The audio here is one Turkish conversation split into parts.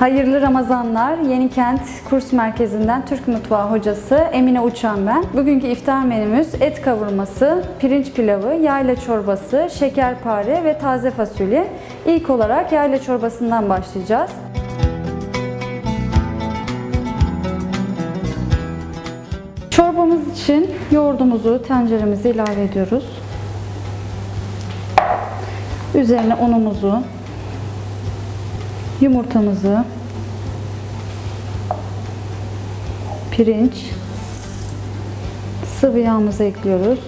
Hayırlı Ramazanlar. Yenikent Kurs Merkezi'nden Türk Mutfağı hocası Emine Uçan ben. Bugünkü iftar menümüz et kavurması, pirinç pilavı, yayla çorbası, şekerpare ve taze fasulye. İlk olarak yayla çorbasından başlayacağız. Çorbamız için yoğurdumuzu tenceremize ilave ediyoruz. Üzerine unumuzu, yumurtamızı, pirinç, sıvı yağımızı ekliyoruz.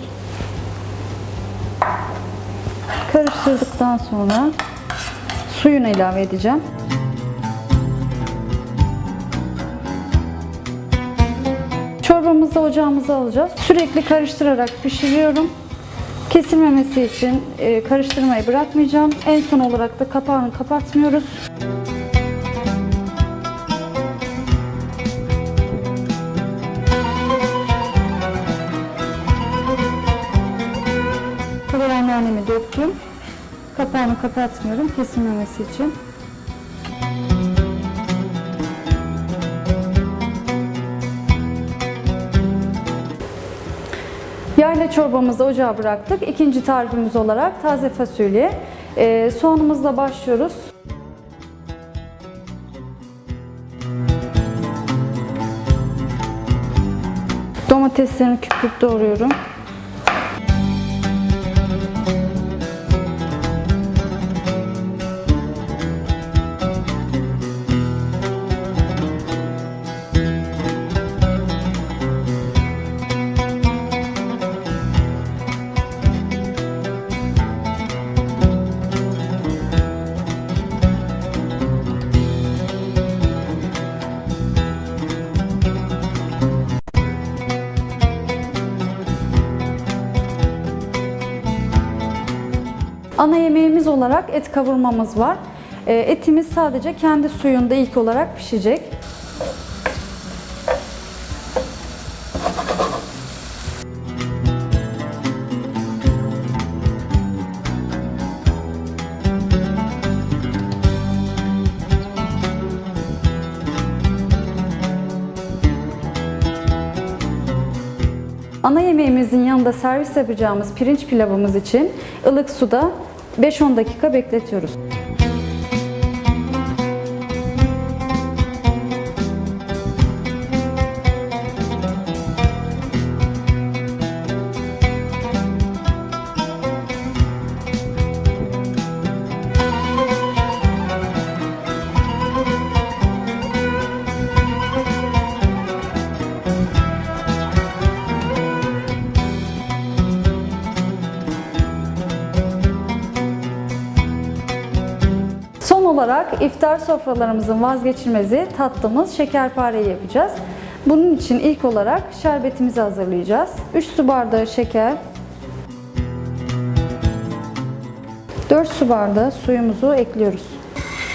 Karıştırdıktan sonra suyunu ilave edeceğim. Çorbamızı ocağımıza alacağız. Sürekli karıştırarak pişiriyorum. Kesilmemesi için e, karıştırmayı bırakmayacağım. En son olarak da kapağını kapatmıyoruz. Kabaran nanemi döktüm. Kapağını kapatmıyorum kesilmemesi için. Yayla çorbamızı ocağa bıraktık. İkinci tarifimiz olarak taze fasulye. Ee, soğanımızla başlıyoruz. Domateslerini küp küp doğruyorum. Ana yemeğimiz olarak et kavurmamız var. Ee, Etimiz sadece kendi suyunda ilk olarak pişecek. Ana yemeğimizin yanında servis yapacağımız pirinç pilavımız için ılık suda 5-10 dakika bekletiyoruz. Olarak iftar sofralarımızın vazgeçilmezi tatlımız şekerpareyi yapacağız. Bunun için ilk olarak şerbetimizi hazırlayacağız. 3 su bardağı şeker, 4 su bardağı suyumuzu ekliyoruz.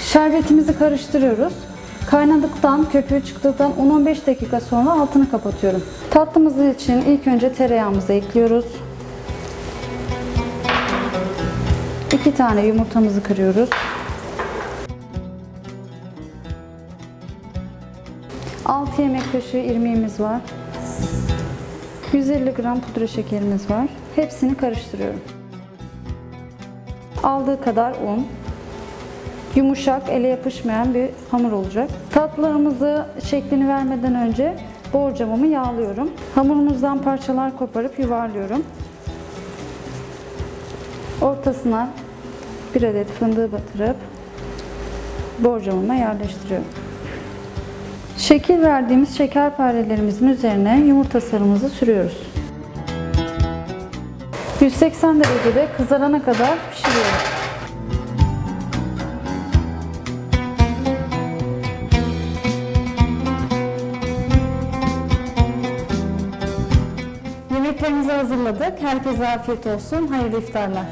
Şerbetimizi karıştırıyoruz. Kaynadıktan, köpüğü çıktıktan 10-15 dakika sonra altını kapatıyorum. Tatlımız için ilk önce tereyağımızı ekliyoruz. 2 tane yumurtamızı kırıyoruz. 6 yemek kaşığı irmiğimiz var. 150 gram pudra şekerimiz var. Hepsini karıştırıyorum. Aldığı kadar un. Yumuşak, ele yapışmayan bir hamur olacak. Tatlılarımızı şeklini vermeden önce borcamımı yağlıyorum. Hamurumuzdan parçalar koparıp yuvarlıyorum. Ortasına bir adet fındığı batırıp borcamıma yerleştiriyorum. Şekil verdiğimiz şekerparelerimizin üzerine yumurta sarımızı sürüyoruz. 180 derecede kızarana kadar pişiriyoruz. Yemeklerimizi hazırladık. Herkese afiyet olsun. Hayırlı iftarlar.